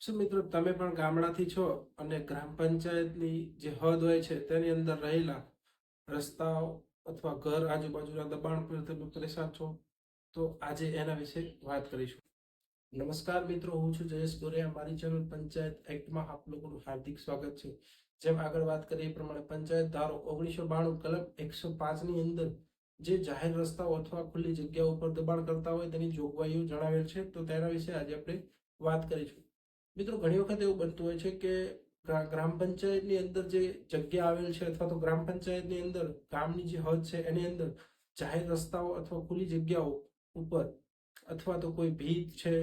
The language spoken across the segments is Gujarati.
શું મિત્રો તમે પણ ગામડાથી છો અને ગ્રામ પંચાયતની જે હદ હોય છે તેની અંદર રહેલા રસ્તાઓ અથવા ઘર આજુબાજુના દબાણ પર તમે પરેશાન છો, તો આજે એના વિશે વાત કરીશું. નમસ્કાર મિત્રો, હું છું જયેશ ગોરિયા. મારી ચેનલ પંચાયત એક્ટમાં આપ લોકોનું હાર્દિક સ્વાગત છે. જેમ આગળ વાત કરીએ પ્રમાણે પંચાયત ધારો ઓગણીસો બાણું કલમ એકસો પાંચની અંદર જે જાહેર રસ્તાઓ અથવા ખુલ્લી જગ્યા ઉપર દબાણ કરતા હોય તેની જોગવાઈઓ જણાવેલ છે, તો તેના વિશે આજે આપણે વાત કરીશું. મિત્રો, ઘણી વખત એવું બનતું હોય છે કે ગ્રા- ગ્રામ પંચાયતની અંદર જે જગ્યા આવેલ છે અથવા તો ગ્રામ પંચાયતની અંદર ગામની જે હદ છે એની અંદર જાહેર રસ્તાઓ અથવા ખુલ્લી જગ્યાઓ ઉપર અથવા તો કોઈ ભીત છે,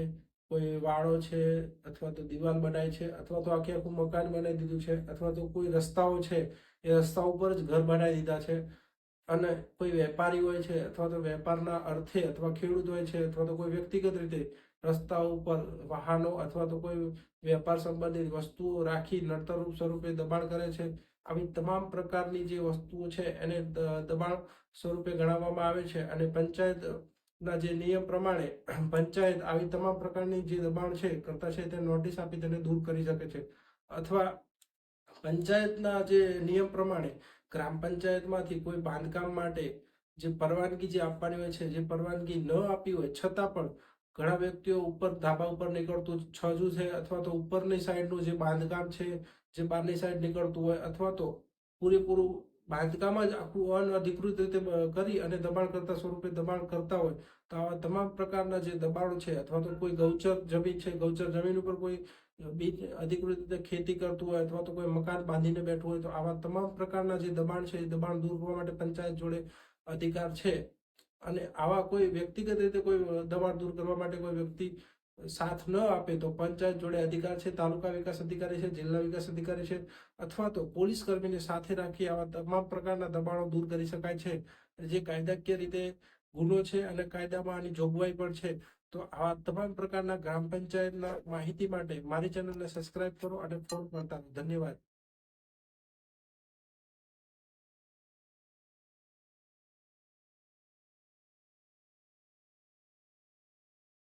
કોઈ વાળો છે અથવા તો દિવાલ બનાય છે અથવા તો આખે આખું મકાન બનાવી દીધું છે અથવા તો કોઈ રસ્તાઓ છે એ રસ્તા ઉપર જ ઘર બનાવી દીધા છે અને કોઈ વેપારી હોય છે અથવા તો વેપારના અર્થે અથવા ખેડૂત હોય છે અથવા તો કોઈ વ્યક્તિગત રીતે રસ્તા ઉપર વાહનો અથવા તો કોઈ વેપાર સંબંધિત વસ્તુઓ રાખી નડતરરૂપ સ્વરૂપે દબાણ કરે છે. આવી તમામ પ્રકારની જે વસ્તુઓ છે એને દબાણ સ્વરૂપે ગણાવવામાં આવે છે અને પંચાયતના જે નિયમ પ્રમાણે પંચાયત આવી તમામ પ્રકારની જે દબાણ છે, કરતા છે તે નોટિસ આપી તેને દૂર કરી શકે છે. અથવા પંચાયતના જે નિયમ પ્રમાણે ગ્રામ પંચાયતમાંથી કોઈ બાંધકામ માટે જે પરવાનગી જે આપવાની હોય છે, જે પરવાનગી ન આપી હોય, છતાં પણ ઘણા વ્યક્તિઓ ઉપર ધાબા ઉપર નીકળતું છજું છે અથવા તો ઉપરની સાઈડનું જે બાંધકામ છે, જે બહારની સાઈડ નીકળતું હોય અથવા તો પૂરેપૂરું બાંધકામ જ આખું અનઅધિકૃત રીતે કરી અને દબાણ કરતા સ્વરૂપે દબાણ કરતા હોય, તો આવા તમામ પ્રકારના જે દબાણો છે અથવા તો કોઈ ગૌચર જમીન છે, ગૌચર જમીન ઉપર કોઈ બીજ અધિકૃત રીતે ખેતી કરતું હોય અથવા તો કોઈ મકાન બાંધીને બેઠું હોય, તો આવા તમામ પ્રકારના જે દબાણ છે એ દબાણ દૂર કરવા માટે પંચાયત જોડે અધિકાર છે. અને આવા કોઈ વ્યક્તિગત રીતે કોઈ દબાણ દૂર કરવા માટે કોઈ વ્યક્તિ સાથ ન આપે તો પંચાયત જોડે અધિકાર છે, તાલુકા વિકાસ અધિકારી છે, જિલ્લા વિકાસ અધિકારી છે અથવા તો પોલીસ કર્મીને સાથે રાખી આવા તમામ પ્રકારના દબાણો દૂર કરી શકાય છે. જે કાયદાકીય રીતે ગુનો છે અને કાયદામાં આની જોગવાઈ પણ છે. તો આવા તમામ પ્રકારના ગ્રામ પંચાયતના માહિતી માટે મારી ચેનલને સબસ્ક્રાઇબ કરો અને ફોન કરતા ધન્યવાદ.